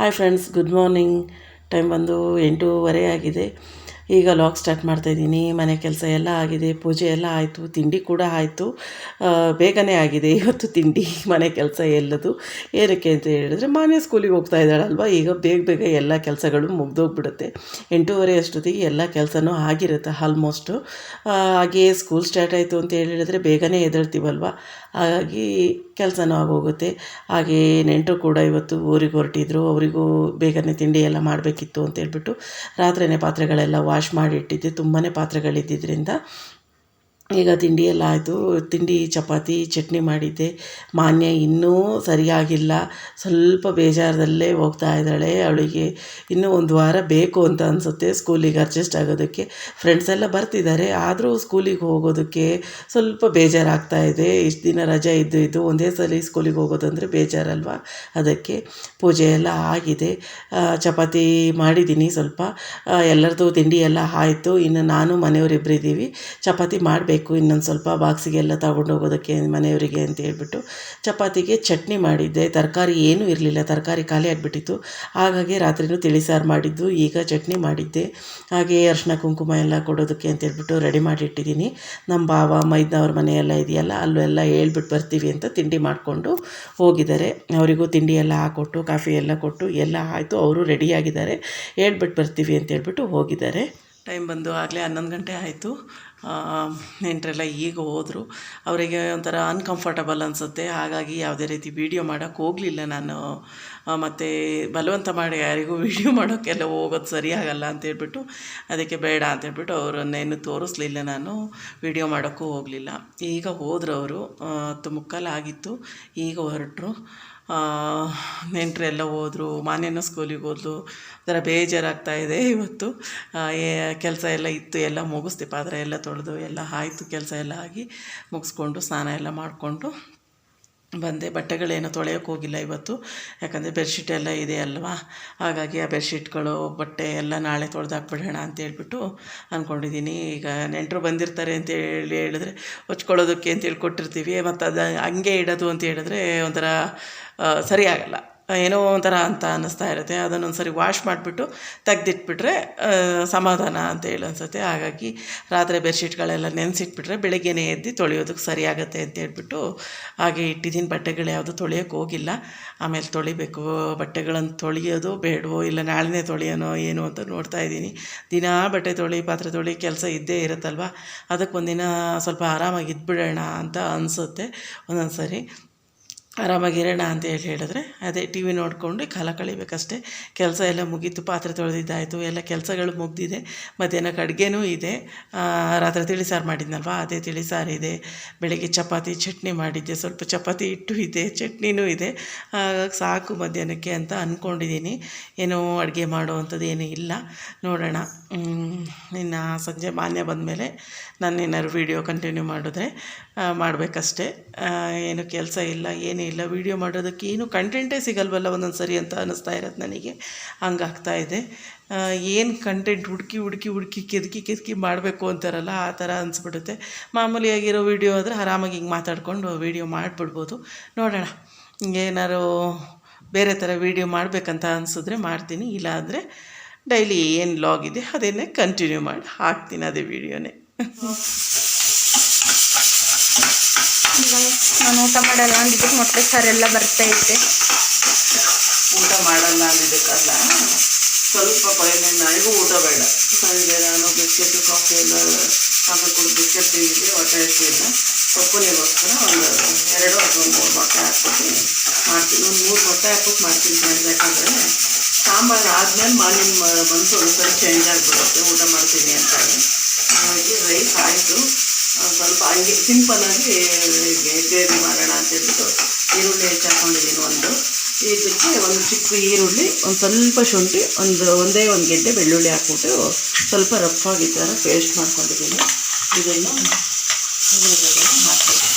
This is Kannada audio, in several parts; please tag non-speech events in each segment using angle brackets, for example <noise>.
Hi friends good morning time ಬಂದು ಎಂಟೂವರೆ ಆಗಿದೆ. ಈಗ ಲಾಗ್ ಸ್ಟಾರ್ಟ್ ಮಾಡ್ತಾಯಿದ್ದೀನಿ ಮನೆ ಕೆಲಸ ಎಲ್ಲ ಆಗಿದೆ. ಪೂಜೆ ಎಲ್ಲ ಆಯಿತು. ತಿಂಡಿ ಕೂಡ ಆಯಿತು. ಬೇಗನೆ ಆಗಿದೆ. ಇವತ್ತು ತಿಂಡಿ, ಮನೆ ಕೆಲಸ ಎಲ್ಲದು. ಏನಕ್ಕೆ ಅಂತ ಹೇಳಿದ್ರೆ ಮಾನ್ಯ ಸ್ಕೂಲಿಗೆ ಹೋಗ್ತಾ ಇದ್ದಾಳಲ್ವ? ಈಗ ಬೇಗ ಬೇಗ ಎಲ್ಲ ಕೆಲಸಗಳು ಮುಗ್ದೋಗ್ಬಿಡುತ್ತೆ. ಎಂಟೂವರೆ ಅಷ್ಟೊತ್ತಿಗೆ ಎಲ್ಲ ಕೆಲಸನೂ ಆಗಿರುತ್ತೆ ಆಲ್ಮೋಸ್ಟು ಹಾಗೆಯೇ ಸ್ಕೂಲ್ ಸ್ಟಾರ್ಟ್ ಆಯಿತು ಅಂತ ಹೇಳಿದ್ರೆ ಬೇಗನೆ ಎದುರ್ತೀವಲ್ವ ಹಾಗಾಗಿ ಕೆಲಸನೂ ಆಗೋಗುತ್ತೆ. ಹಾಗೆ ನೆಂಟರು ಕೂಡ ಇವತ್ತು ಊರಿಗೆ ಹೊರಟಿದ್ರು. ಅವರಿಗೂ ಬೇಗನೆ ತಿಂಡಿ ಎಲ್ಲ ಮಾಡಬೇಕಿತ್ತು ಅಂತ ಹೇಳ್ಬಿಟ್ಟು ರಾತ್ರಿನೇ ಪಾತ್ರೆಗಳೆಲ್ಲ ವಾಶ್ ಮಾಡಿ ಇಟ್ಟಿದ್ದೆ. ತುಂಬಾ ಪಾತ್ರೆಗಳಿದ್ದಿದ್ದರಿಂದ ಈಗ ತಿಂಡಿ ಎಲ್ಲ ಆಯಿತು. ತಿಂಡಿ, ಚಪಾತಿ, ಚಟ್ನಿ ಮಾಡಿದ್ದೆ. ಮಾನ್ಯ ಇನ್ನೂ ಸರಿಯಾಗಿಲ್ಲ. ಸ್ವಲ್ಪ ಬೇಜಾರದಲ್ಲೇ ಹೋಗ್ತಾ ಇದ್ದಾಳೆ ಅವಳಿಗೆ. ಇನ್ನೂ ಒಂದು ವಾರ ಬೇಕು ಅಂತ ಅನಿಸುತ್ತೆ. ಸ್ಕೂಲಿಗೆ ಅಡ್ಜಸ್ಟ್ ಆಗೋದಕ್ಕೆ. ಫ್ರೆಂಡ್ಸ್ ಎಲ್ಲ ಬರ್ತಿದ್ದಾರೆ. ಆದರೂ ಸ್ಕೂಲಿಗೆ ಹೋಗೋದಕ್ಕೆ ಸ್ವಲ್ಪ ಬೇಜಾರಾಗ್ತಾ ಇದೆ. ಇಷ್ಟು ದಿನ ರಜೆ ಇದ್ದು ಇದ್ದು ಒಂದೇ ಸಲ ಸ್ಕೂಲಿಗೆ ಹೋಗೋದಂದರೆ ಬೇಜಾರಲ್ವ? ಅದಕ್ಕೆ ಪೂಜೆ ಎಲ್ಲ ಆಗಿದೆ. ಚಪಾತಿ ಮಾಡಿದ್ದೀನಿ ಸ್ವಲ್ಪ. ಎಲ್ಲರದ್ದು ತಿಂಡಿ ಎಲ್ಲ ಆಯಿತು. ಇನ್ನು ನಾನು ಮನೆಯವರಿಬ್ಬರಿದ್ದೀವಿ ಚಪಾತಿ ಮಾಡಬೇಕು. ಬೇಕು, ಇನ್ನೊಂದು ಸ್ವಲ್ಪ ಬಾಕ್ಸಿಗೆಲ್ಲ ತಗೊಂಡು ಹೋಗೋದಕ್ಕೆ ಮನೆಯವರಿಗೆ ಅಂತ ಹೇಳ್ಬಿಟ್ಟು ಚಪಾತಿಗೆ ಚಟ್ನಿ ಮಾಡಿದ್ದೆ. ತರಕಾರಿ ಏನೂ ಇರಲಿಲ್ಲ, ತರಕಾರಿ ಖಾಲಿ ಆಗಿಬಿಟ್ಟಿತ್ತು. ಹಾಗಾಗಿ ರಾತ್ರಿನೂ ತಿಳಿಸಾರು ಮಾಡಿದ್ದು, ಈಗ ಚಟ್ನಿ ಮಾಡಿದ್ದೆ. ಹಾಗೆ ಅರ್ಶಿನ ಕುಂಕುಮ ಎಲ್ಲ ಕೊಡೋದಕ್ಕೆ ಅಂತ ಹೇಳ್ಬಿಟ್ಟು ರೆಡಿ ಮಾಡಿಟ್ಟಿದ್ದೀನಿ. ನಮ್ಮ ಭಾವ, ಮೈದನವ್ರ ಮನೆ ಎಲ್ಲ ಇದೆಯಲ್ಲ, ಅಲ್ಲೂ ಎಲ್ಲ ಹೇಳ್ಬಿಟ್ಟು ಬರ್ತೀವಿ ಅಂತ ತಿಂಡಿ ಮಾಡಿಕೊಂಡು ಹೋಗಿದ್ದಾರೆ. ಅವರಿಗೂ ತಿಂಡಿ ಎಲ್ಲ ಹಾಕ್ಕೊಟ್ಟು ಕಾಫಿ ಎಲ್ಲ ಕೊಟ್ಟು ಎಲ್ಲ ಆಯಿತು. ಅವರು ರೆಡಿಯಾಗಿದ್ದಾರೆ ಹೇಳ್ಬಿಟ್ಟು ಬರ್ತೀವಿ ಅಂತ ಹೇಳ್ಬಿಟ್ಟು ಹೋಗಿದ್ದಾರೆ. ಟೈಮ್ ಬಂದು ಆಗಲೇ ಹನ್ನೊಂದು ಗಂಟೆ ಆಯಿತು. ನೆಂಟರೆಲ್ಲ ಈಗ ಹೋದರು. ಅವರಿಗೆ ಒಂಥರ ಅನ್ಕಂಫರ್ಟಬಲ್ ಅನಿಸುತ್ತೆ. ಹಾಗಾಗಿ ಯಾವುದೇ ರೀತಿ ವೀಡಿಯೋ ಮಾಡೋಕ್ಕೆ ಹೋಗಲಿಲ್ಲ ನಾನು. ಮತ್ತು ಬಲವಂತ ಮಾಡಿ ಯಾರಿಗೂ ವೀಡಿಯೋ ಮಾಡೋಕ್ಕೆಲ್ಲ ಹೋಗೋದು ಸರಿಯಾಗಲ್ಲ ಅಂತೇಳ್ಬಿಟ್ಟು ಅದಕ್ಕೆ ಬೇಡ ಅಂತೇಳ್ಬಿಟ್ಟು ಅವರನ್ನೇನು ತೋರಿಸ್ಲಿಲ್ಲ ನಾನು. ವೀಡಿಯೋ ಮಾಡೋಕ್ಕೂ ಹೋಗಲಿಲ್ಲ. ಈಗ ಹೋದರು ಅವರು. ಹತ್ತು ಮುಕ್ಕಾಲು ಆಗಿತ್ತು. ಈಗ ಹೊರಟರು. ನೆಂಟರೆಲ್ಲ ಹೋದರು, ಮಾನ್ಯನ ಸ್ಕೂಲಿಗೆ ಹೋದ್ಲು ಒಂಥರ ಬೇಜಾರಾಗ್ತಾ ಇದೆ ಇವತ್ತು. ಕೆಲಸ ಎಲ್ಲ ಇತ್ತು, ಎಲ್ಲ ಮುಗಿಸ್ದೆ, ಪಾತ್ರೆ ಎಲ್ಲ ತೊಳೆದು, ಎಲ್ಲ ಆಯಿತು, ಕೆಲಸ ಎಲ್ಲ ಆಗಿ ಮುಗಿಸ್ಕೊಂಡು, ಸ್ನಾನ ಎಲ್ಲ ಮಾಡಿಕೊಂಡು ಬಂದೆ. ಬಟ್ಟೆಗಳೇನು ತೊಳೆಯೋಕೆ ಹೋಗಿಲ್ಲ ಇವತ್ತು. ಯಾಕಂದರೆ ಬೆಡ್ಶೀಟ್ ಎಲ್ಲ ಇದೆ ಅಲ್ವಾ? ಹಾಗಾಗಿ ಆ ಬೆಡ್ಶೀಟ್ಗಳು, ಬಟ್ಟೆ ಎಲ್ಲ ನಾಳೆ ತೊಳೆದಾಕ್ಬಿಡೋಣ ಅಂತ ಹೇಳ್ಬಿಟ್ಟು ಅಂದ್ಕೊಂಡಿದ್ದೀನಿ. ಈಗ ನೆಂಟರು ಬಂದಿರ್ತಾರೆ ಅಂತ ಹೇಳಿ ಹೇಳಿದ್ರೆ ಹೊಚ್ಕೊಳ್ಳೋದಕ್ಕೆ ಅಂತೇಳಿ ಕೊಟ್ಟಿರ್ತೀವಿ ಮತ್ತು ಅದು ಹಂಗೆ ಇಡೋದು ಅಂತ ಹೇಳಿದ್ರೆ ಒಂಥರ ಸರಿ ಆಗಲ್ಲ. ಏನೋ ಒಂಥರ ಅಂತ ಅನ್ನಿಸ್ತಾ ಇರುತ್ತೆ. ಅದನ್ನೊಂದು ಸರಿ ವಾಶ್ ಮಾಡಿಬಿಟ್ಟು ತೆಗ್ದಿಟ್ಬಿಟ್ರೆ ಸಮಾಧಾನ ಅಂತ ಹೇಳಿ ಅನಿಸುತ್ತೆ. ಹಾಗಾಗಿ ರಾತ್ರಿ ಬೆಡ್ಶೀಟ್ಗಳೆಲ್ಲ ನೆನೆಸಿಟ್ಬಿಟ್ರೆ ಬೆಳಗ್ಗೆನೇ ಎದ್ದು ತೊಳೆಯೋದಕ್ಕೆ ಸರಿಯಾಗುತ್ತೆ ಅಂತ ಹೇಳ್ಬಿಟ್ಟು ಹಾಗೆ ಇಟ್ಟಿದ್ದೀನಿ. ಬಟ್ಟೆಗಳು ಯಾವುದು ತೊಳೆಯೋಕೆ ಹೋಗಿಲ್ಲ. ಆಮೇಲೆ ತೊಳಿಬೇಕು. ಬಟ್ಟೆಗಳನ್ನು ತೊಳೆಯೋದು ಬೇಡವೋ ಇಲ್ಲ ನಾಳೆನೇ ತೊಳೆಯೋನೋ ಏನು ಅಂತ ನೋಡ್ತಾ ಇದ್ದೀನಿ. ದಿನ ಬಟ್ಟೆ ತೊಳಿ, ಪಾತ್ರೆ ತೊಳಿ ಕೆಲಸ ಇದ್ದೇ ಇರುತ್ತಲ್ವ? ಅದಕ್ಕೆ ಒಂದಿನ ಸ್ವಲ್ಪ ಆರಾಮಾಗಿ ಇದ್ಬಿಡೋಣ ಅಂತ ಅನಿಸುತ್ತೆ. ಒಂದೊಂದು ಸರಿ ಆರಾಮಾಗಿರೋಣ ಅಂತ ಹೇಳಿ ಹೇಳಿದ್ರೆ, ಅದೇ ಟಿ ವಿ ನೋಡಿಕೊಂಡು ಕಾಲ ಕಳಿಬೇಕಷ್ಟೇ. ಕೆಲಸ ಎಲ್ಲ ಮುಗೀತು, ಪಾತ್ರೆ ತೊಳೆದಿದ್ದಾಯಿತು, ಎಲ್ಲ ಕೆಲಸಗಳು ಮುಗಿದಿದೆ. ಮಧ್ಯಾಹ್ನಕ್ಕೆ ಅಡುಗೆನೂ ಇದೆ. ರಾತ್ರಿ ತಿಳಿ ಸಾರು ಮಾಡಿದ್ನಲ್ವ? ಅದೇ ತಿಳಿ ಸಾರು ಇದೆ. ಬೆಳಗ್ಗೆ ಚಪಾತಿ, ಚಟ್ನಿ ಮಾಡಿದ್ದೆ. ಸ್ವಲ್ಪ ಚಪಾತಿ ಹಿಟ್ಟು ಇದೆ, ಚಟ್ನಿನೂ ಇದೆ. ಹಾಗಾಗಿ ಸಾಕು ಮಧ್ಯಾಹ್ನಕ್ಕೆ ಅಂತ ಅಂದ್ಕೊಂಡಿದ್ದೀನಿ ಏನೋ ಅಡುಗೆ ಮಾಡುವಂಥದ್ದು ಏನೂ ಇಲ್ಲ. ನೋಡೋಣ. ಇನ್ನು ಸಂಜೆ ಮಾನ್ಯ ಬಂದಮೇಲೆ ನಾನು ಏನಾದ್ರು ವೀಡಿಯೋ ಕಂಟಿನ್ಯೂ ಮಾಡಿದ್ರೆ ಮಾಡಬೇಕಷ್ಟೇ. ಏನು ಕೆಲಸ ಇಲ್ಲ ಏನೂ ಇಲ್ಲ ವೀಡಿಯೋ ಮಾಡೋದಕ್ಕೆ ಏನು ಕಂಟೆಂಟೇ ಸಿಗಲ್ವಲ್ಲ ಒಂದೊಂದು ಸರಿ ಅಂತ ಅನ್ನಿಸ್ತಾ ಇರೋದು ನನಗೆ. ಹಂಗಾಗ್ತಾ ಇದೆ. ಏನು ಕಂಟೆಂಟ್ ಹುಡುಕಿ ಹುಡುಕಿ ಹುಡುಕಿ, ಕೆದಕಿ ಕೆದಕಿ ಮಾಡಬೇಕು ಅಂತಾರಲ್ಲ, ಆ ಥರ ಅನಿಸ್ಬಿಡುತ್ತೆ. ಮಾಮೂಲಿಯಾಗಿರೋ ವಿಡಿಯೋ ಆದರೆ ಆರಾಮಾಗಿ ಹಿಂಗೆ ಮಾತಾಡ್ಕೊಂಡು ವೀಡಿಯೋ ಮಾಡಿಬಿಡ್ಬೋದು. ನೋಡೋಣ, ಏನಾರು ಬೇರೆ ಥರ ವಿಡಿಯೋ ಮಾಡಬೇಕಂತ ಅನಿಸಿದ್ರೆ ಮಾಡ್ತೀನಿ. ಇಲ್ಲಾಂದರೆ ಡೈಲಿ ಏನು ಲಾಗ್ ಇದೆ ಅದನ್ನೇ ಕಂಟಿನ್ಯೂ ಮಾಡಿ ಹಾಕ್ತೀನಿ ಅದೇ ವೀಡಿಯೋನೇ ನಾನು ಊಟ ಮಾಡಲ್ಲ ಅಂದಿದ್ದಕ್ಕೆ ಮೊಟ್ಟೆ ಸಾರೆಲ್ಲ ಬರ್ತೈತೆ ಊಟ ಮಾಡಲ್ಲ ಅಂದಿದ್ದಕ್ಕಲ್ಲ, ಸ್ವಲ್ಪ ಪೈನೆ ನನಗೂ ಊಟ ಬೇಡ. ಸಂಜೆ ನಾನು ಬಿಸ್ಕೆಟ್, ಕಾಫಿ ಎಲ್ಲ ಕಾಫಿ ಕುಡಿದು ಬಿಸ್ಕೆಟ್ ತಿಂದಿದ್ದೆ, ಹೊಟ್ಟೆ ಹಸಿಲ್ಲ ನೀವೋಸ್ಕರ ಒಂದು ಎರಡು ಅಥವಾ ಮೂರು ಮೊಟ್ಟೆ ಹಾಕ್ಬಿಟ್ಟು ಮಾಡ್ತೀನಿ. ಒಂದು ಮೂರು ಮೊಟ್ಟೆ ಹಾಕ್ಬಿಟ್ಟು ಮಾಡ್ತೀನಿ ಯಾಕಂದರೆ ಸಾಂಬಾರು ಆದಮೇಲೆ ಮಾರ್ನಿಂಗ್ ಮನಸ್ಸು ಒಂದ್ಸರಿ ಚೇಂಜ್ ಆಗಿಬಿಡುತ್ತೆ. ಊಟ ಮಾಡ್ತೀನಿ ಅಂತ ಹಾಗಾಗಿ ರೈಸ್ ಆಯಿತು. ಸ್ವಲ್ಪ ಹಂಗೆ ಸಿಂಪಲ್ಲಾಗಿ ಗ್ರೇವಿ ಮಾಡೋಣ ಅಂತ ಹೇಳ್ಬಿಟ್ಟು ಈರುಳ್ಳಿ ಹೆಚ್ಚಾಕೊಂಡಿದ್ದೀನಿ ಒಂದು. ಇದಕ್ಕೆ ಒಂದು ಚಿಕ್ಕ ಈರುಳ್ಳಿ, ಒಂದು ಸ್ವಲ್ಪ ಶುಂಠಿ, ಒಂದು ಒಂದೇ ಒಂದು ಗೆಡ್ಡೆ ಬೆಳ್ಳುಳ್ಳಿ ಹಾಕ್ಬಿಟ್ಟು ಸ್ವಲ್ಪ ರಫ್ ಥರ ಪೇಸ್ಟ್ ಮಾಡ್ಕೊಂಡಿದ್ದೀನಿ. ಇದನ್ನು ಹಾಕ್ತೀನಿ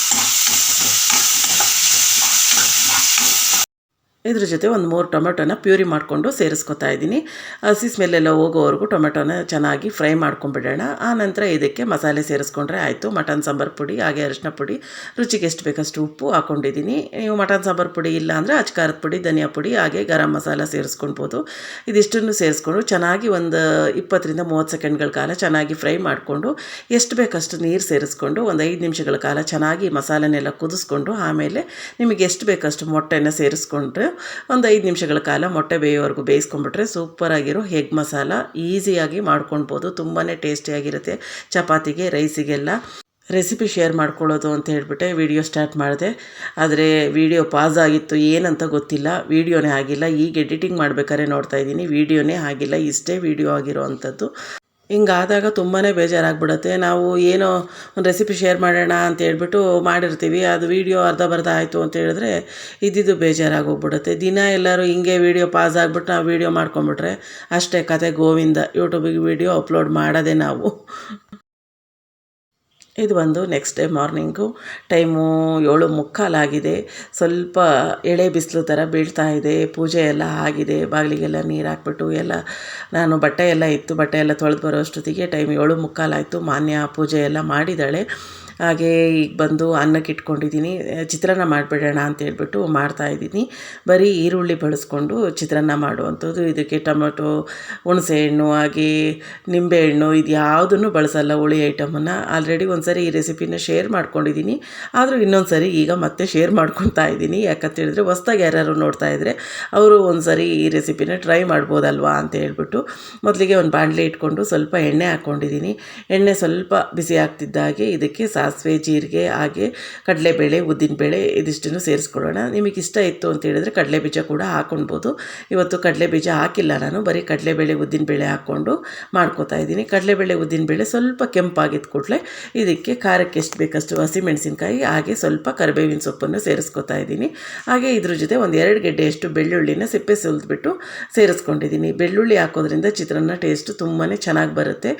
ಇದ್ರ ಜೊತೆ ಒಂದು ಮೂರು ಟೊಮೆಟೊನ ಪ್ಯೂರಿ ಮಾಡಿಕೊಂಡು ಸೇರಿಸ್ಕೊತಾ ಇದ್ದೀನಿ. ಹಸಿ ಸ್ಮೆಲ್ಲೆಲ್ಲ ಹೋಗೋವರೆಗೂ ಟೊಮೆಟೊನ ಚೆನ್ನಾಗಿ ಫ್ರೈ ಮಾಡ್ಕೊಂಬಿಡೋಣ ಆ ನಂತರ ಇದಕ್ಕೆ ಮಸಾಲೆ ಸೇರಿಸ್ಕೊಂಡ್ರೆ ಆಯಿತು. ಮಟನ್ ಸಾಂಬಾರು ಪುಡಿ, ಹಾಗೆ ಅರಿಶಿನ ಪುಡಿ, ರುಚಿಗೆ ಎಷ್ಟು ಬೇಕಷ್ಟು ಉಪ್ಪು ಹಾಕ್ಕೊಂಡಿದ್ದೀನಿ ನೀವು ಮಟನ್ ಸಾಂಬಾರು ಪುಡಿ ಇಲ್ಲ ಅಂದರೆ ಅಚ್ಕಾರದ ಪುಡಿ, ಧನಿಯಾ ಪುಡಿ, ಹಾಗೆ ಗರಂ ಮಸಾಲ ಸೇರಿಸ್ಕೊಳ್ಬೋದು. ಇದಿಷ್ಟನ್ನು ಸೇರಿಸ್ಕೊಂಡು ಚೆನ್ನಾಗಿ ಒಂದು ಇಪ್ಪತ್ತರಿಂದ ಮೂವತ್ತು ಸೆಕೆಂಡ್ಗಳ ಕಾಲ ಚೆನ್ನಾಗಿ ಫ್ರೈ ಮಾಡಿಕೊಂಡು ಎಷ್ಟು ಬೇಕಷ್ಟು ನೀರು ಸೇರಿಸ್ಕೊಂಡು ಒಂದು ಐದು ನಿಮಿಷಗಳ ಕಾಲ ಚೆನ್ನಾಗಿ ಮಸಾಲೆನೆಲ್ಲ ಕುದಿಸ್ಕೊಂಡು ಆಮೇಲೆ ನಿಮಗೆ ಎಷ್ಟು ಬೇಕಷ್ಟು ಮೊಟ್ಟೆನ ಸೇರಿಸ್ಕೊಂಡ್ರೆ ಒಂದು ಐದು ನಿಮಿಷಗಳ ಕಾಲ ಮೊಟ್ಟೆ ಬೇಯೋವರೆಗೂ ಬೇಯಿಸ್ಕೊಂಡ್ಬಿಟ್ರೆ ಸೂಪರಾಗಿರೋ ಹೆಗ್ ಮಸಾಲ ಈಸಿಯಾಗಿ ಮಾಡ್ಕೊಳ್ಬೋದು. ತುಂಬಾ ಟೇಸ್ಟಿಯಾಗಿರುತ್ತೆ ಚಪಾತಿಗೆ ರೈಸಿಗೆಲ್ಲ ರೆಸಿಪಿ ಶೇರ್ ಮಾಡ್ಕೊಳ್ಳೋದು ಅಂತ ಹೇಳಿಬಿಟ್ಟೆ ವಿಡಿಯೋ ಸ್ಟಾರ್ಟ್ ಮಾಡಿದೆ. ಆದರೆ ವಿಡಿಯೋ ಪಾಸ್ ಆಗಿತ್ತು, ಏನಂತ ಗೊತ್ತಿಲ್ಲ. ವಿಡಿಯೋನೇ ಆಗಿಲ್ಲ. ಈಗ ಎಡಿಟಿಂಗ್ ಮಾಡ್ಬೇಕಾದ್ರೆ ನೋಡ್ತಾ ಇದ್ದೀನಿ. ವಿಡಿಯೋನೇ ಆಗಿಲ್ಲ. ಇಷ್ಟೇ ವಿಡಿಯೋ ಆಗಿರೋ ಹಿಂಗಾದಾಗ ತುಂಬಾ ಬೇಜಾರಾಗ್ಬಿಡುತ್ತೆ. ನಾವು ಏನೋ ಒಂದು ರೆಸಿಪಿ ಶೇರ್ ಮಾಡೋಣ ಅಂತ ಹೇಳ್ಬಿಟ್ಟು ಮಾಡಿರ್ತೀವಿ. ಅದು ವೀಡಿಯೋ ಅರ್ಧ ಬರ್ಧ ಆಯಿತು ಅಂತ ಹೇಳಿದ್ರೆ ಇದ್ದಿದ್ದು ಬೇಜಾರಾಗೋಗ್ಬಿಡುತ್ತೆ. ದಿನ ಎಲ್ಲರೂ ಹಿಂಗೆ ವೀಡಿಯೋ ಪಾಸ್ ಆಗಿಬಿಟ್ಟು ನಾವು ವೀಡಿಯೋ ಮಾಡ್ಕೊಂಬಿಟ್ರೆ ಅಷ್ಟೇ ಕತೆ ಗೋವಿಂದ ಯೂಟ್ಯೂಬಿಗೆ ವೀಡಿಯೋ ಅಪ್ಲೋಡ್ ಮಾಡೋದೇ ನಾವು. ಇದು ಬಂದು ನೆಕ್ಸ್ಟ್ ಡೇ ಮಾರ್ನಿಂಗು ಟೈಮು ಏಳು ಮುಕ್ಕಾಲಾಗಿದೆ ಸ್ವಲ್ಪ ಎಳೆ ಬಿಸಿಲು ಥರ ಬೀಳ್ತಾ ಇದೆ. ಪೂಜೆ ಎಲ್ಲ ಆಗಿದೆ. ಬಾಗಿಲಿಗೆಲ್ಲ ನೀರು ಹಾಕ್ಬಿಟ್ಟು ಎಲ್ಲ ನಾನು ಬಟ್ಟೆ ಎಲ್ಲ ಇತ್ತು. ಬಟ್ಟೆ ಎಲ್ಲ ತೊಳೆದು ಬರೋ ಅಷ್ಟೊತ್ತಿಗೆ ಟೈಮ್ ಏಳು ಮುಕ್ಕಾಲಾಯಿತು ಮಾನ್ಯ ಪೂಜೆ ಎಲ್ಲ ಮಾಡಿದ್ದಾಳೆ ಹಾಗೇ ಈಗ ಬಂದು ಅನ್ನಕ್ಕೆ ಇಟ್ಕೊಂಡಿದ್ದೀನಿ. ಚಿತ್ರಾನ್ನ ಮಾಡಿಬಿಡೋಣ ಅಂತ ಹೇಳ್ಬಿಟ್ಟು ಮಾಡ್ತಾಯಿದ್ದೀನಿ ಬರೀ ಈರುಳ್ಳಿ ಬಳಸ್ಕೊಂಡು ಚಿತ್ರಾನ್ನ ಮಾಡುವಂಥದ್ದು. ಇದಕ್ಕೆ ಟೊಮೊಟೊ, ಹುಣಸೆ ಹಣ್ಣು, ಹಾಗೆ ನಿಂಬೆಹಣ್ಣು ಇದು ಯಾವುದನ್ನು ಬಳಸಲ್ಲ, ಹುಳಿ ಐಟಮನ್ನು. ಆಲ್ರೆಡಿ ಒಂದು ಸರಿ ಈ ರೆಸಿಪಿನ ಶೇರ್ ಮಾಡ್ಕೊಂಡಿದ್ದೀನಿ. ಆದರೂ ಇನ್ನೊಂದು ಸರಿ ಈಗ ಮತ್ತೆ ಶೇರ್ ಮಾಡ್ಕೊತಾ ಇದ್ದೀನಿ. ಯಾಕಂತ ಹೇಳಿದ್ರೆ ಹೊಸ್ದಾಗಿ ಯಾರ್ಯಾರು ನೋಡ್ತಾ ಇದ್ದರೆ ಅವರು ಒಂದು ಸರಿ ಈ ರೆಸಿಪಿನ ಟ್ರೈ ಮಾಡ್ಬೋದಲ್ವಾ ಅಂತ ಹೇಳ್ಬಿಟ್ಟು ಮೊದಲಿಗೆ ಒಂದು ಬಾಣಲೆ ಇಟ್ಕೊಂಡು ಸ್ವಲ್ಪ ಎಣ್ಣೆ ಹಾಕ್ಕೊಂಡಿದ್ದೀನಿ ಎಣ್ಣೆ ಸ್ವಲ್ಪ ಬಿಸಿ ಆಗ್ತಿದ್ದಾಗೆ ಇದಕ್ಕೆ ಸಾಸಿವೆ, ಜೀರಿಗೆ, ಹಾಗೆ ಕಡಲೆಬೇಳೆ ಉದ್ದಿನಬೇಳೆ ಇದಿಷ್ಟನ್ನು ಸೇರಿಸ್ಕೊಳ್ಳೋಣ. ನಿಮಗೆ ಇಷ್ಟ ಇತ್ತು ಅಂತ ಹೇಳಿದ್ರೆ ಕಡಲೆ ಬೀಜ ಕೂಡ ಹಾಕೊಳ್ಬೋದು ಇವತ್ತು ಕಡಲೆಬೀಜ ಹಾಕಿಲ್ಲ ನಾನು, ಬರೀ ಕಡಲೆಬೇಳೆ ಉದ್ದಿನಬೇಳೆ ಹಾಕ್ಕೊಂಡು ಮಾಡ್ಕೋತಾ ಇದ್ದೀನಿ. ಕಡಲೆಬೇಳೆ ಉದ್ದಿನಬೇಳೆ ಸ್ವಲ್ಪ ಕೆಂಪಾಗಿದ್ದ ಕೂಡಲೇ ಇದಕ್ಕೆ ಖಾರಕ್ಕೆ ಎಷ್ಟು ಬೇಕಷ್ಟು ಹಸಿಮೆಣಸಿನ್ಕಾಯಿ, ಹಾಗೆ ಸ್ವಲ್ಪ ಕರಿಬೇವಿನ ಸೊಪ್ಪನ್ನು ಸೇರಿಸ್ಕೊತಾ ಇದ್ದೀನಿ. ಹಾಗೆ ಇದ್ರ ಜೊತೆ ಒಂದು ಎರಡು ಗೆಡ್ಡೆಯಷ್ಟು ಬೆಳ್ಳುಳ್ಳಿನ ಸಿಪ್ಪೆ ಸುಲಿದ್ಬಿಟ್ಟು ಸೇರಿಸ್ಕೊಂಡಿದ್ದೀನಿ. ಬೆಳ್ಳುಳ್ಳಿ ಹಾಕೋದ್ರಿಂದ ಚಿತ್ರಾನ್ನ ಟೇಸ್ಟು ತುಂಬಾ ಚೆನ್ನಾಗಿ ಬರುತ್ತೆ.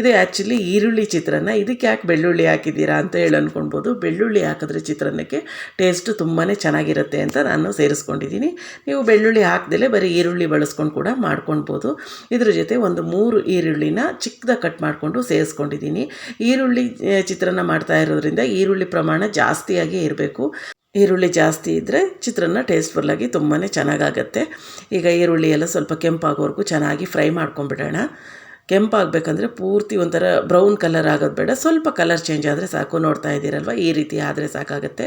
ಇದು ಆ್ಯಕ್ಚುಲಿ ಈರುಳ್ಳಿ ಚಿತ್ರಾನ್ನ. ಇದಕ್ಕೆ ಯಾಕೆ ಬೆಳ್ಳುಳ್ಳಿ ಹಾಕಿದ್ದೀರಾ ಅಂತ ಹೇಳಿ ಅಂದ್ಕೊಳ್ಬೋದು ಬೆಳ್ಳುಳ್ಳಿ ಹಾಕಿದ್ರೆ ಚಿತ್ರಾನ್ನಕ್ಕೆ ಟೇಸ್ಟ್ ತುಂಬಾ ಚೆನ್ನಾಗಿರುತ್ತೆ ಅಂತ ನಾನು ಸೇರಿಸ್ಕೊಂಡಿದ್ದೀನಿ. ನೀವು ಬೆಳ್ಳುಳ್ಳಿ ಹಾಕ್ದಲೇ ಬರೀ ಈರುಳ್ಳಿ ಬಳಸ್ಕೊಂಡು ಕೂಡ ಮಾಡ್ಕೊಳ್ಬೋದು. ಇದ್ರ ಜೊತೆ ಒಂದು ಮೂರು ಈರುಳ್ಳಿನ ಚಿಕ್ಕದಾಗಿ ಕಟ್ ಮಾಡಿಕೊಂಡು ಸೇರಿಸ್ಕೊಂಡಿದ್ದೀನಿ. ಈರುಳ್ಳಿ ಚಿತ್ರಾನ್ನ ಮಾಡ್ತಾ ಇರೋದ್ರಿಂದ ಈರುಳ್ಳಿ ಪ್ರಮಾಣ ಜಾಸ್ತಿಯಾಗಿ ಇರಬೇಕು. ಈರುಳ್ಳಿ ಜಾಸ್ತಿ ಇದ್ದರೆ ಚಿತ್ರಾನ್ನ ಟೇಸ್ಟ್ಫುಲ್ಲಾಗಿ ತುಂಬಾ ಚೆನ್ನಾಗಾಗತ್ತೆ. ಈಗ ಈರುಳ್ಳಿ ಎಲ್ಲ ಸ್ವಲ್ಪ ಕೆಂಪಾಗೋವರೆಗೂ ಚೆನ್ನಾಗಿ ಫ್ರೈ ಮಾಡ್ಕೊಂಬಿಡೋಣ ಕೆಂಪಾಗಬೇಕಂದ್ರೆ ಪೂರ್ತಿ ಒಂಥರ ಬ್ರೌನ್ ಕಲರ್ ಆಗೋದು ಬೇಡ. ಸ್ವಲ್ಪ ಕಲರ್ ಚೇಂಜ್ ಆದರೆ ಸಾಕು. ನೋಡ್ತಾ ಇದ್ದೀರಲ್ವ? ಈ ರೀತಿ ಆದರೆ ಸಾಕಾಗುತ್ತೆ.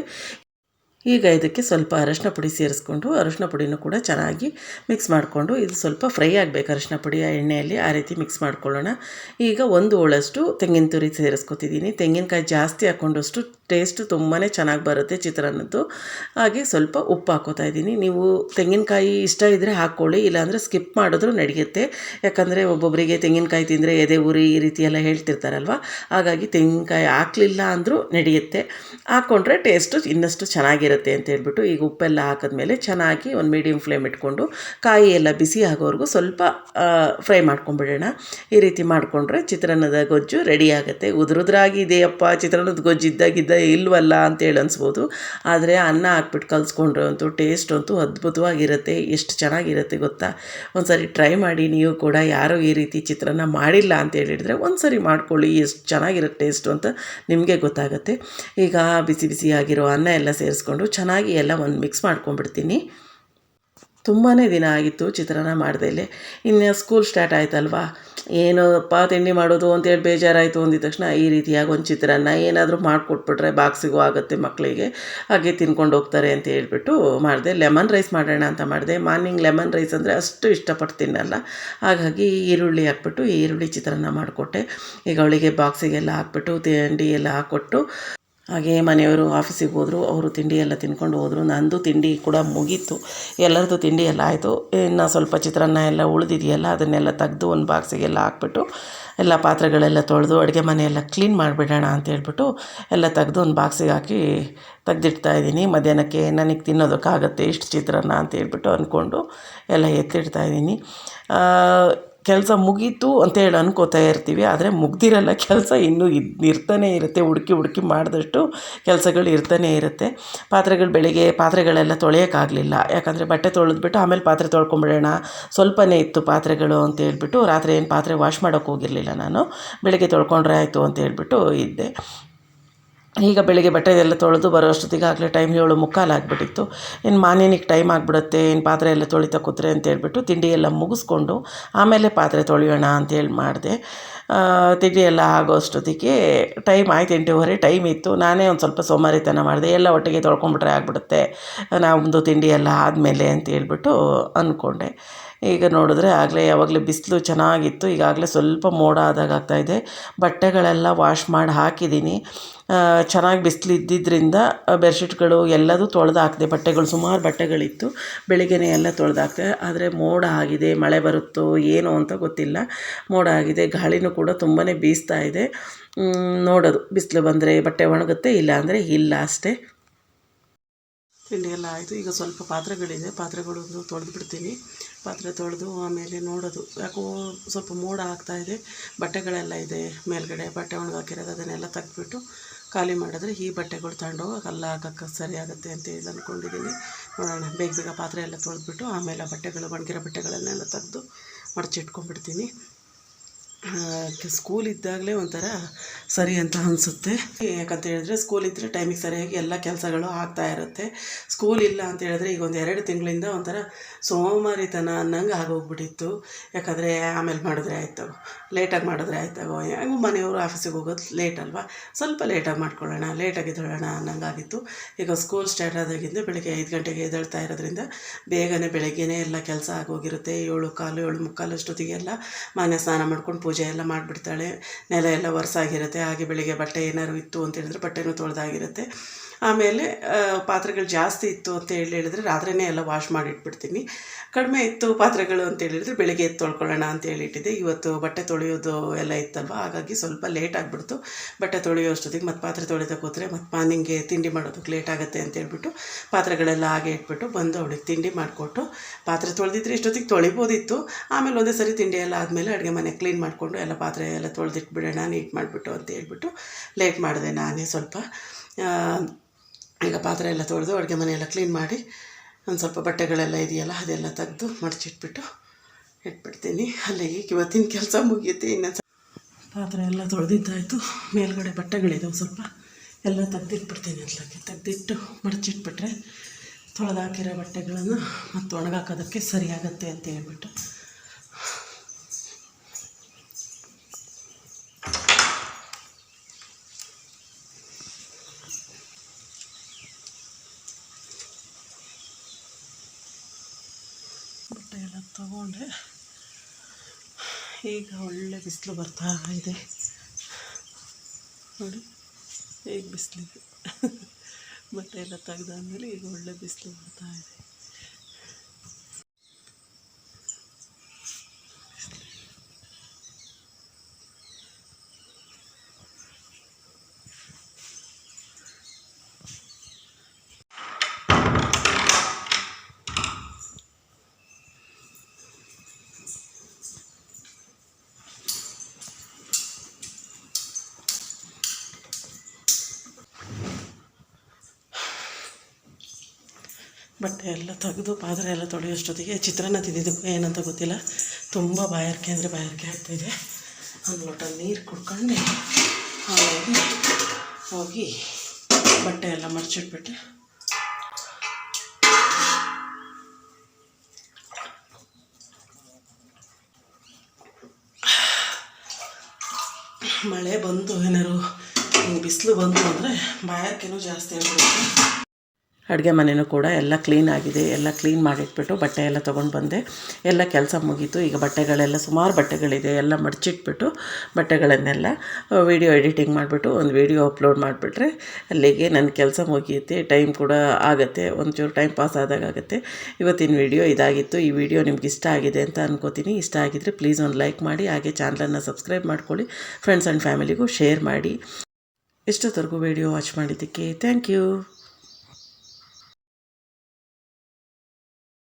ಈಗ ಇದಕ್ಕೆ ಸ್ವಲ್ಪ ಅರಶಿನ ಪುಡಿ ಸೇರಿಸ್ಕೊಂಡು ಅರಶಿನ ಪುಡಿನೂ ಕೂಡ ಚೆನ್ನಾಗಿ ಮಿಕ್ಸ್ ಮಾಡಿಕೊಂಡು ಇದು ಸ್ವಲ್ಪ ಫ್ರೈ ಆಗಬೇಕು ಅರಶಿನ ಪುಡಿ ಆ ಎಣ್ಣೆಯಲ್ಲಿ ಆ ರೀತಿ ಮಿಕ್ಸ್ ಮಾಡ್ಕೊಳ್ಳೋಣ. ಈಗ ಒಂದು ಹೋಳಷ್ಟು ತೆಂಗಿನ ತುರಿ ಸೇರಿಸ್ಕೊತಿದ್ದೀನಿ. ತೆಂಗಿನಕಾಯಿ ಜಾಸ್ತಿ ಹಾಕ್ಕೊಂಡಷ್ಟು ಟೇಸ್ಟ್ ತುಂಬಾ ಚೆನ್ನಾಗಿ ಬರುತ್ತೆ ಚಿತ್ರಾನ್ನದ್ದು. ಹಾಗೆ ಸ್ವಲ್ಪ ಉಪ್ಪು ಹಾಕೋತಾ ಇದ್ದೀನಿ. ನೀವು ತೆಂಗಿನಕಾಯಿ ಇಷ್ಟ ಇದ್ದರೆ ಹಾಕ್ಕೊಳ್ಳಿ, ಇಲ್ಲಾಂದರೆ ಸ್ಕಿಪ್ ಮಾಡಿದ್ರೂ ನಡೆಯುತ್ತೆ. ಯಾಕಂದರೆ ಒಬ್ಬೊಬ್ಬರಿಗೆ ತೆಂಗಿನಕಾಯಿ ತಿಂದರೆ ಎದೆ ಉರಿ ಈ ರೀತಿ ಎಲ್ಲ ಹೇಳ್ತಿರ್ತಾರಲ್ವ? ಹಾಗಾಗಿ ತೆಂಗಿನಕಾಯಿ ಹಾಕಲಿಲ್ಲ ಅಂದರೂ ನಡೆಯುತ್ತೆ. ಹಾಕ್ಕೊಂಡ್ರೆ ಟೇಸ್ಟು ಇನ್ನಷ್ಟು ಚೆನ್ನಾಗಿರುತ್ತೆ. ಅಂತ ಹೇಳ್ಬಿಟ್ಟು ಈಗ ಉಪ್ಪೆಲ್ಲ ಹಾಕಿದ್ಮೇಲೆ ಚೆನ್ನಾಗಿ ಒಂದು ಮೀಡಿಯಮ್ ಫ್ಲೇಮ್ ಇಟ್ಕೊಂಡು ಕಾಯಿ ಎಲ್ಲ ಬಿಸಿ ಆಗೋವರೆಗೂ ಸ್ವಲ್ಪ ಫ್ರೈ ಮಾಡ್ಕೊಂಬಿಡೋಣ. ಈ ರೀತಿ ಮಾಡಿಕೊಂಡ್ರೆ ಚಿತ್ರಾನ್ನದ ಗೊಜ್ಜು ರೆಡಿ ಆಗುತ್ತೆ. ಉದುರುದ್ರಾಗಿ ಇದೆಯಪ್ಪ, ಚಿತ್ರಾನ್ನದ ಗೊಜ್ಜು ಇದ್ದಾಗಿದ್ದ ಇಲ್ವಲ್ಲ ಅಂತೇಳಿ ಅನಿಸ್ಬೋದು. ಆದರೆ ಅನ್ನ ಹಾಕ್ಬಿಟ್ಟು ಕಲಿಸ್ಕೊಂಡ್ರೆ ಅಂತೂ ಟೇಸ್ಟ್ ಅಂತೂ ಅದ್ಭುತವಾಗಿರುತ್ತೆ. ಎಷ್ಟು ಚೆನ್ನಾಗಿರುತ್ತೆ ಗೊತ್ತಾ? ಒಂದು ಸರಿ ಟ್ರೈ ಮಾಡಿ, ನೀವು ಕೂಡ ಯಾರೂ ಈ ರೀತಿ ಚಿತ್ರಾನ್ನ ಮಾಡಿಲ್ಲ ಅಂತ ಹೇಳಿದರೆ ಒಂದು ಸರಿ ಮಾಡ್ಕೊಳ್ಳಿ, ಎಷ್ಟು ಚೆನ್ನಾಗಿರುತ್ತೆ ಟೇಸ್ಟು ಅಂತ ನಿಮಗೆ ಗೊತ್ತಾಗುತ್ತೆ. ಈಗ ಬಿಸಿ ಬಿಸಿಯಾಗಿರೋ ಅನ್ನ ಎಲ್ಲ ಸೇರಿಸ್ಕೊಂಡು ಚೆನ್ನಾಗಿ ಎಲ್ಲ ಒಂದು ಮಿಕ್ಸ್ ಮಾಡ್ಕೊಂಡ್ಬಿಡ್ತೀನಿ. ತುಂಬಾ ದಿನ ಆಗಿತ್ತು ಚಿತ್ರಾನ್ನ ಮಾಡ್ದೇ ಇನ್ನು ಸ್ಕೂಲ್ ಸ್ಟಾರ್ಟ್ ಆಯ್ತಲ್ವಾ? ಏನಪ್ಪ ತಿಂಡಿ ಮಾಡೋದು ಅಂತೇಳಿ ಬೇಜಾರಾಯಿತು ಅಂದಿದ ತಕ್ಷಣ ಈ ರೀತಿಯಾಗಿ ಒಂದು ಚಿತ್ರಾನ್ನ ಏನಾದರೂ ಮಾಡಿಕೊಟ್ಬಿಟ್ರೆ ಬಾಕ್ಸಿಗೂ ಆಗುತ್ತೆ ಮಕ್ಕಳಿಗೆ ಹಾಗೆ ತಿನ್ಕೊಂಡು ಹೋಗ್ತಾರೆ ಅಂತ ಹೇಳ್ಬಿಟ್ಟು ಮಾಡಿದೆ. ಲೆಮನ್ ರೈಸ್ ಮಾಡೋಣ ಅಂತ ಮಾಡಿದೆ. ಮಾರ್ನಿಂಗ್ ಲೆಮನ್ ರೈಸ್ ಅಂದರೆ ಅಷ್ಟು ಇಷ್ಟಪಟ್ಟು ತಿನ್ನಲ್ಲ. ಹಾಗಾಗಿ ಈರುಳ್ಳಿ ಹಾಕ್ಬಿಟ್ಟು ಈರುಳ್ಳಿ ಚಿತ್ರಾನ್ನ ಮಾಡಿಕೊಟ್ಟೆ. ಈಗ ಅವಳಿಗೆ ಬಾಕ್ಸಿಗೆಲ್ಲ ಹಾಕ್ಬಿಟ್ಟು ತಿಂಡಿ ಎಲ್ಲ ಹಾಕ್ಕೊಟ್ಟು ಹಾಗೆ ಮನೆಯವರು ಆಫೀಸಿಗೆ ಹೋದರು, ಅವರು ತಿಂಡಿ ಎಲ್ಲ ತಿನ್ಕೊಂಡು ಹೋದರು. ನಂದು ತಿಂಡಿ ಕೂಡ ಮುಗೀತು. ಎಲ್ಲರದ್ದು ತಿಂಡಿ ಎಲ್ಲ ಆಯಿತು. ಇನ್ನು ಸ್ವಲ್ಪ ಚಿತ್ರಾನ್ನ ಎಲ್ಲ ಉಳಿದಿದೆಯಲ್ಲ, ಅದನ್ನೆಲ್ಲ ತೆಗೆದು ಒಂದು ಬಾಕ್ಸಿಗೆಲ್ಲ ಹಾಕ್ಬಿಟ್ಟು, ಎಲ್ಲ ಪಾತ್ರೆಗಳೆಲ್ಲ ತೊಳೆದು ಅಡುಗೆ ಮನೆಯೆಲ್ಲ ಕ್ಲೀನ್ ಮಾಡಿಬಿಡೋಣ ಅಂತ ಹೇಳ್ಬಿಟ್ಟು ಎಲ್ಲ ತೆಗೆದು ಒಂದು ಬಾಕ್ಸಿಗೆ ಹಾಕಿ ತೆಗ್ದಿಡ್ತಾ ಇದ್ದೀನಿ. ಮಧ್ಯಾಹ್ನಕ್ಕೆ ನನಗೆ ತಿನ್ನೋದಕ್ಕಾಗತ್ತೆ ಇಷ್ಟು ಚಿತ್ರಾನ್ನ ಅಂತ ಹೇಳ್ಬಿಟ್ಟು ಅಂದ್ಕೊಂಡು ಎಲ್ಲ ಎತ್ತಿಡ್ತಾ ಇದ್ದೀನಿ. ಕೆಲಸ ಮುಗೀತು ಅಂತೇಳಿ ಅನ್ಕೋತಾ ಇರ್ತೀವಿ, ಆದರೆ ಮುಗ್ದಿರಲ್ಲ ಕೆಲಸ, ಇನ್ನೂ ಇದು ಇರ್ತಾನೆ ಇರುತ್ತೆ, ಹುಡುಕಿ ಹುಡುಕಿ ಮಾಡಿದಷ್ಟು ಕೆಲಸಗಳು ಇರ್ತಾನೆ ಇರುತ್ತೆ. ಪಾತ್ರೆಗಳು ಬೆಳಗ್ಗೆ ಪಾತ್ರೆಗಳೆಲ್ಲ ತೊಳೆಯೋಕ್ಕಾಗಲಿಲ್ಲ, ಯಾಕಂದರೆ ಬಟ್ಟೆ ತೊಳೆದ್ಬಿಟ್ಟು ಆಮೇಲೆ ಪಾತ್ರೆ ತೊಳ್ಕೊಂಬಿಡೋಣ, ಸ್ವಲ್ಪನೇ ಇತ್ತು ಪಾತ್ರೆಗಳು ಅಂತ ಹೇಳ್ಬಿಟ್ಟು ರಾತ್ರಿ ಏನು ಪಾತ್ರೆ ವಾಶ್ ಮಾಡೋಕ್ಕೆ ಹೋಗಿರಲಿಲ್ಲ ನಾನು, ಬೆಳಗ್ಗೆ ತೊಳ್ಕೊಂಡ್ರೆ ಆಯಿತು ಅಂತ ಹೇಳ್ಬಿಟ್ಟು ಇದ್ದೆ. ಈಗ ಬೆಳಿಗ್ಗೆ ಬಟ್ಟೆ ಎಲ್ಲ ತೊಳೆದು ಬರೋ ಅಷ್ಟೊತ್ತಿಗೆ ಆಗಲೇ ಟೈಮ್ ಏಳು ಮುಕ್ಕಾಲು ಆಗಿಬಿಟ್ಟಿತ್ತು. ಇನ್ನು ಮಾನೇನಿಗೆ ಟೈಮ್ ಆಗಿಬಿಡುತ್ತೆ ಇನ್ನು ಪಾತ್ರೆ ಎಲ್ಲ ತೊಳಿತಾ ಕೂತ್ರೆ ಅಂತ ಹೇಳ್ಬಿಟ್ಟು ತಿಂಡಿ ಎಲ್ಲ ಮುಗಿಸ್ಕೊಂಡು ಆಮೇಲೆ ಪಾತ್ರೆ ತೊಳೆಯೋಣ ಅಂತೇಳಿ ಮಾಡಿದೆ. ತಿಂಡಿ ಎಲ್ಲ ಆಗೋ ಅಷ್ಟೊತ್ತಿಗೆ ಟೈಮ್ ಆಯ್ತು, ಎಂಟೂವರೆ ಟೈಮ್ ಇತ್ತು. ನಾನೇ ಒಂದು ಸ್ವಲ್ಪ ಸೋಮಾರಿತನ ಮಾಡಿದೆ. ಎಲ್ಲ ಒಟ್ಟಿಗೆ ತೊಳ್ಕೊಂಬಿಟ್ರೆ ಆಗಿಬಿಡುತ್ತೆ. ನಮ್ಮದು ತಿಂಡಿ ಎಲ್ಲ ಆದಮೇಲೆ ಅಂತ ಹೇಳ್ಬಿಟ್ಟು ಅಂದ್ಕೊಂಡೆ ಈಗ ನೋಡಿದ್ರೆ ಆಗಲೇ ಯಾವಾಗಲೇ ಬಿಸಿಲು ಚೆನ್ನಾಗಿತ್ತು, ಈಗಾಗಲೇ ಸ್ವಲ್ಪ ಮೋಡ ಆದಾಗ ಆಗ್ತಾಯಿದೆ ಬಟ್ಟೆಗಳೆಲ್ಲ ವಾಶ್ ಮಾಡಿ ಹಾಕಿದ್ದೀನಿ. ಚೆನ್ನಾಗಿ ಬಿಸಿಲು ಇದ್ದಿದ್ದರಿಂದ ಬೆಡ್ಶೀಟ್ಗಳು ಎಲ್ಲದೂ ತೊಳೆದು ಹಾಕಿದೆ ಬಟ್ಟೆಗಳು ಸುಮಾರು ಬಟ್ಟೆಗಳಿತ್ತು. ಬೆಳಿಗ್ಗೆನೇ ಎಲ್ಲ ತೊಳೆದು ಹಾಕಿದೆ ಆದರೆ ಮೋಡ ಆಗಿದೆ, ಮಳೆ ಬರುತ್ತೋ ಏನೋ ಅಂತ ಗೊತ್ತಿಲ್ಲ. ಮೋಡ ಆಗಿದೆ, ಗಾಳಿನೂ ಕೂಡ ತುಂಬಾ ಬೀಸ್ತಾ ಇದೆ. ನೋಡೋದು ಬಿಸಿಲು ಬಂದರೆ ಬಟ್ಟೆ ಒಣಗುತ್ತೆ ಇಲ್ಲ ಅಂದರೆ ಇಲ್ಲ ಅಷ್ಟೇ. ತಿಂಡಿ ಎಲ್ಲ ಆಯಿತು. ಈಗ ಸ್ವಲ್ಪ ಪಾತ್ರೆಗಳಿದೆ. ಪಾತ್ರೆಗಳನ್ನು ತೊಳೆದು ಬಿಡ್ತೀನಿ ಪಾತ್ರೆ ತೊಳೆದು ಆಮೇಲೆ ನೋಡೋದು. ಯಾಕೋ ಸ್ವಲ್ಪ ಮೋಡ ಆಗ್ತಾ ಇದೆ. ಬಟ್ಟೆಗಳೆಲ್ಲ ಇದೆ. ಮೇಲ್ಗಡೆ ಬಟ್ಟೆ ಒಣಗಾಕಿರೋದು ಅದನ್ನೆಲ್ಲ ತೆಗೆದ್ಬಿಟ್ಟು ಖಾಲಿ ಮಾಡಿದ್ರೆ ಈ ಬಟ್ಟೆಗಳು ತಗೊಂಡೋಗಿ ಅಲ್ಲ ಹಾಕಕ್ಕೆ ಸರಿ ಆಗುತ್ತೆ ಅಂತ ಹೇಳಿ ಅಂದ್ಕೊಂಡಿದ್ದೀನಿ. ನೋಡೋಣ. ಬೇಗ ಬೇಗ ಪಾತ್ರೆ ಎಲ್ಲ ತೊಳೆದ್ಬಿಟ್ಟು ಆಮೇಲೆ ಬಟ್ಟೆಗಳು, ಒಣಗಿರೋ ಬಟ್ಟೆಗಳನ್ನೆಲ್ಲ ತೆಗೆದು ಮಡಚಿಟ್ಕೊಂಡ್ಬಿಡ್ತೀನಿ. ಸ್ಕೂಲ್ ಇದ್ದಾಗಲೇ ಒಂಥರ ಸರಿ ಅಂತ ಅನಿಸುತ್ತೆ. ಯಾಕಂತ ಹೇಳಿದ್ರೆ ಸ್ಕೂಲ್ ಇದ್ದರೆ ಟೈಮಿಗೆ ಸರಿಯಾಗಿ ಎಲ್ಲ ಕೆಲಸಗಳು ಆಗ್ತಾ ಇರುತ್ತೆ. ಸ್ಕೂಲ್ ಇಲ್ಲ ಅಂತ ಹೇಳಿದ್ರೆ ಈಗ ಒಂದು ಎರಡು ತಿಂಗಳಿಂದ ಒಂಥರ ಸೋಮಾರಿತನ ಅನ್ನಂಗೆ ಆಗೋಗ್ಬಿಟ್ಟಿತ್ತು. ಯಾಕಂದರೆ ಆಮೇಲೆ ಮಾಡಿದ್ರೆ ಆಯ್ತು ಲೇಟಾಗಿ ಮಾಡಿದ್ರೆ ಆಯ್ತಾಗೋ ಹೆಂಗೂ ಮನೆಯವರು ಆಫೀಸಿಗೆ ಹೋಗೋದು ಲೇಟ್ ಅಲ್ವಾ? ಸ್ವಲ್ಪ ಲೇಟಾಗಿ ಮಾಡ್ಕೊಳ್ಳೋಣ ಲೇಟಾಗಿ ಎದ್ದೇಳೋಣ ಅನ್ನಂಗಾಗಿತ್ತು. ಈಗ ಸ್ಕೂಲ್ ಸ್ಟಾರ್ಟ್ ಆದಾಗಿಂದ ಬೆಳಗ್ಗೆ ಐದು ಗಂಟೆಗೆ ಎದ್ದೇಳ್ತಾ ಇರೋದ್ರಿಂದ ಬೇಗನೆ ಬೆಳಗ್ಗೆನೇ ಎಲ್ಲ ಕೆಲಸ ಆಗೋಗಿರುತ್ತೆ. ಏಳು ಕಾಲು, ಏಳು ಮುಕ್ಕಾಲು ಅಷ್ಟೊತ್ತಿಗೆಲ್ಲ ಮನೆ ಸ್ನಾನ ಮಾಡ್ಕೊಂಡು ಪೂಜೆ ಎಲ್ಲ ಮಾಡಿಬಿಡ್ತಾಳೆ. ನೆಲ ಎಲ್ಲ ಒರೆಸಾಗಿರುತ್ತೆ. ಹಾಗೆ ಬೆಳಿಗ್ಗೆ ಬಟ್ಟೆ ಏನಾದ್ರು ಇತ್ತು ಅಂತ ಹೇಳಿದ್ರೆ ಬಟ್ಟೆನೂ ತೊಳೆದಾಗಿರುತ್ತೆ. ಆಮೇಲೆ ಪಾತ್ರೆಗಳು ಜಾಸ್ತಿ ಇತ್ತು ಅಂತ ಹೇಳಿ ಹೇಳಿದ್ರೆ ರಾತ್ರಿನೇ ಎಲ್ಲ ವಾಶ್ ಮಾಡಿ ಇಟ್ಬಿಡ್ತೀನಿ. ಕಡಿಮೆ ಇತ್ತು ಪಾತ್ರೆಗಳು ಅಂತ ಹೇಳಿದ್ರೆ ಬೆಳಿಗ್ಗೆ ಎದ್ದು ತೊಳ್ಕೊಳ್ಳೋಣ ಅಂತ ಹೇಳಿಟ್ಟಿದ್ದೆ ಇವತ್ತು ಬಟ್ಟೆ ತೊಳೆಯೋದು ಎಲ್ಲ ಇತ್ತಲ್ವ? ಹಾಗಾಗಿ ಸ್ವಲ್ಪ ಲೇಟ್ ಆಗಿಬಿಡ್ತು. ಬಟ್ಟೆ ತೊಳೆಯೋ ಅಷ್ಟೊತ್ತಿಗೆ ಮತ್ತು ಪಾತ್ರೆ ತೊಳೆದ ಕೂತ್ರೆ ಮತ್ತು ಮಾರ್ನಿಂಗ್ಗೆ ತಿಂಡಿ ಮಾಡೋದಕ್ಕೆ ಲೇಟ್ ಆಗುತ್ತೆ ಅಂತ ಹೇಳ್ಬಿಟ್ಟು ಪಾತ್ರೆಗಳೆಲ್ಲ ಹಾಗೆ ಇಟ್ಬಿಟ್ಟು ಬಂದು ಅವಳಿಗೆ ತಿಂಡಿ ಮಾಡಿಕೊಟ್ಟು ಪಾತ್ರೆ ತೊಳೆದಿದ್ರೆ ಇಷ್ಟೊತ್ತಿಗೆ ತೊಳಿಬೋದಿತ್ತು. ಆಮೇಲೆ ಒಂದೇ ಸರಿ ತಿಂಡಿ ಎಲ್ಲ ಆದಮೇಲೆ ಅಡುಗೆ ಮನೆ ಕ್ಲೀನ್ ಮಾಡಿಕೊಂಡು ಎಲ್ಲ ಪಾತ್ರೆ ಎಲ್ಲ ತೊಳೆದಿಟ್ಬಿಡೋಣ ನೀಟ್ ಮಾಡಿಬಿಟ್ಟು ಅಂತ ಹೇಳ್ಬಿಟ್ಟು ಲೇಟ್ ಮಾಡಿದೆ ನಾನೇ ಸ್ವಲ್ಪ. ಈಗ ಪಾತ್ರೆ ಎಲ್ಲ ತೊಳೆದು ಅಡುಗೆ ಮನೆಯೆಲ್ಲ ಕ್ಲೀನ್ ಮಾಡಿ ಒಂದು ಸ್ವಲ್ಪ ಬಟ್ಟೆಗಳೆಲ್ಲ ಇದೆಯಲ್ಲ ಅದೆಲ್ಲ ತೆಗೆದು ಮಡಚಿಟ್ಬಿಟ್ಟು ಇಟ್ಬಿಡ್ತೀನಿ. ಅಲ್ಲಿಗೆ ಇವತ್ತಿನ ಕೆಲಸ ಮುಗಿಯುತ್ತೆ ಇನ್ನೊಂದು ಪಾತ್ರೆ ಎಲ್ಲ ತೊಳೆದಿದ್ದಾಯಿತು. ಮೇಲ್ಗಡೆ ಬಟ್ಟೆಗಳಿದ್ದಾವೆ ಸ್ವಲ್ಪ. ಎಲ್ಲ ತೆಗ್ದಿಟ್ಬಿಡ್ತೀನಿ ಅದ್ಲಕ್ಕೆ ತೆಗ್ದಿಟ್ಟು ಮಡಚಿಟ್ಬಿಟ್ರೆ ತೊಳೆದಾಕಿರೋ ಬಟ್ಟೆಗಳನ್ನು ಮತ್ತು ಒಣಗಾಕೋದಕ್ಕೆ ಸರಿಯಾಗತ್ತೆ ಅಂತ ಹೇಳ್ಬಿಟ್ಟು ಬಟ್ಟೆ ಎಲ್ಲ ತಗೊಂಡೆ ಈಗ ಒಳ್ಳೆ ಬಿಸಿಲು ಬರ್ತಾ ಇದೆ. ನೋಡಿ ಈಗ ಬಿಸಿಲಿದೆ. <laughs> ಬಟ್ಟೆ ಎಲ್ಲ ತೆಗ್ದಾದ್ಮೇಲೆ ಈಗ ಒಳ್ಳೆ ಬಿಸಿಲು ಬರ್ತಾ ಇದೆ. ಬಟ್ಟೆ ಎಲ್ಲ ತೆಗೆದು ಪಾತ್ರೆ ಎಲ್ಲ ತೊಳೆಯೋಷ್ಟೊತ್ತಿಗೆ ಚಿತ್ರಾನ್ನ ತಿಂದಿದ್ದಕ್ಕೂ ಏನಂತ ಗೊತ್ತಿಲ್ಲ. ತುಂಬ ಬಾಯಾರಿಕೆ ಅಂದರೆ ಬಾಯಾರಿಕೆ ಆಗ್ತಾಯಿದೆ ಒಂದು ಲೋಟ ನೀರು ಕುಡ್ಕೊಂಡು ಆಮೇಲೆ ಹೋಗಿ ಬಟ್ಟೆ ಎಲ್ಲ ಮರ್ಚಿಟ್ಬಿಟ್ಟು ಮಳೆ ಬಂತು ಏನಾದ್ರು, ಹಿಂಗೆ ಬಿಸಿಲು ಬಂತು ಅಂದರೆ ಬಾಯಾರಿಕೆನೂ ಜಾಸ್ತಿ ಆಗ್ಬಿಡುತ್ತೆ. ಅಡುಗೆ ಮನೆಯೂ ಕೂಡ ಎಲ್ಲ ಕ್ಲೀನ್ ಆಗಿದೆ, ಎಲ್ಲ ಕ್ಲೀನ್ ಮಾಡಿಟ್ಬಿಟ್ಟು ಬಟ್ಟೆ ಎಲ್ಲ ತೊಗೊಂಡು ಬಂದೆ. ಎಲ್ಲ ಕೆಲಸ ಮುಗೀತು. ಈಗ ಬಟ್ಟೆಗಳೆಲ್ಲ ಸುಮಾರು ಬಟ್ಟೆಗಳಿದೆ, ಎಲ್ಲ ಮಡಚಿಟ್ಬಿಟ್ಟು ಬಟ್ಟೆಗಳನ್ನೆಲ್ಲ ವೀಡಿಯೋ ಎಡಿಟಿಂಗ್ ಮಾಡಿಬಿಟ್ಟು ಒಂದು ವೀಡಿಯೋ ಅಪ್ಲೋಡ್ ಮಾಡಿಬಿಟ್ರೆ ಅಲ್ಲಿಗೆ ನನ್ನ ಕೆಲಸ ಮುಗಿಯುತ್ತೆ ಟೈಮ್ ಕೂಡ ಆಗುತ್ತೆ, ಒಂಚೂರು ಟೈಮ್ ಪಾಸ್ ಆದಾಗ ಆಗುತ್ತೆ. ಇವತ್ತಿನ ವೀಡಿಯೋ ಇದಾಗಿತ್ತು. ಈ ವಿಡಿಯೋ ನಿಮ್ಗೆ ಇಷ್ಟ ಆಗಿದೆ ಅಂತ ಅನ್ಕೋತೀನಿ. ಇಷ್ಟ ಆಗಿದ್ದರೆ ಪ್ಲೀಸ್ ಒಂದು ಲೈಕ್ ಮಾಡಿ, ಹಾಗೆ ಚಾನಲನ್ನು ಸಬ್ಸ್ಕ್ರೈಬ್ ಮಾಡ್ಕೊಳ್ಳಿ ಫ್ರೆಂಡ್ಸ್ ಆ್ಯಂಡ್ ಫ್ಯಾಮಿಲಿಗೂ ಶೇರ್ ಮಾಡಿ. ಇಷ್ಟೊತ್ತರೆಗೂ ವೀಡಿಯೋ ವಾಚ್ ಮಾಡಿದ್ದಕ್ಕೆ ಥ್ಯಾಂಕ್ ಯು